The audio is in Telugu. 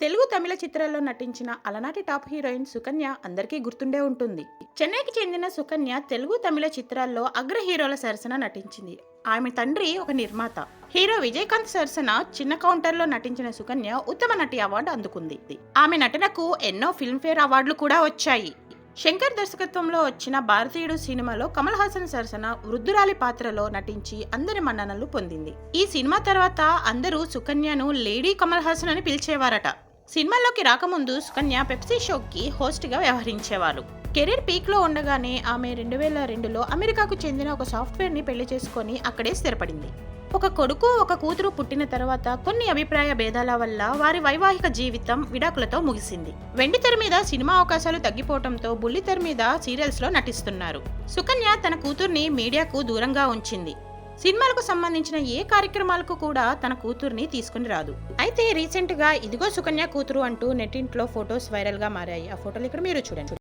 తెలుగు తమిళ చిత్రాల్లో నటించిన అలనాటి టాప్ హీరోయిన్ సుకన్య అందరికీ గుర్తుండే ఉంటుంది. చెన్నైకి చెందిన సుకన్య తెలుగు తమిళ చిత్రాల్లో అగ్ర హీరోల సరసన నటించింది. ఆమె తండ్రి ఒక నిర్మాత. హీరో విజయకాంత్ సరసన చిన్న కౌంటర్లో నటించిన సుకన్య ఉత్తమ నటి అవార్డు అందుకుంది. ఆమె నటనకు ఎన్నో ఫిల్మ్ఫేర్ అవార్డులు కూడా వచ్చాయి. శంకర్ దర్శకత్వంలో వచ్చిన భారతీయుడు సినిమాలో కమల్ హాసన్ సరసన వృద్ధురాలి పాత్రలో నటించి అందరి మన్ననలు పొందింది. ఈ సినిమా తర్వాత అందరూ సుకన్యను లేడీ కమల్ హాసన్ అని పిలిచేవారట. సినిమాల్లోకి రాకముందు సుకన్య పెప్సీ షోకి హోస్ట్గా వ్యవహరించేవారు. కెరీర్ పీక్లో ఉండగానే ఆమె రెండు వేల రెండులో అమెరికాకు చెందిన ఒక సాఫ్ట్వేర్ని పెళ్ళి చేసుకొని అక్కడే స్థిరపడింది. ఒక కొడుకు ఒక కూతురు పుట్టిన తర్వాత కొన్ని అభిప్రాయ భేదాల వల్ల వారి వైవాహిక జీవితం విడాకులతో ముగిసింది. వెండి తెర మీద సినిమా అవకాశాలు తగ్గిపోవడంతో బుల్లి తెర మీద సీరియల్స్లో నటిస్తున్నారు. సుకన్య తన కూతుర్ని మీడియాకు దూరంగా ఉంచింది. సినిమాలకు సంబంధించిన ఏ కార్యక్రమాలకు కూడా తన కూతుర్ని తీసుకుని రాదు. అయితే రీసెంట్గా ఇదిగో సుకన్య కూతురు అంటూ నెట్టింట్లో ఫొటోస్ వైరల్గా మారాయి. ఆ ఫోటోలు ఇక్కడ మీరు చూడండి.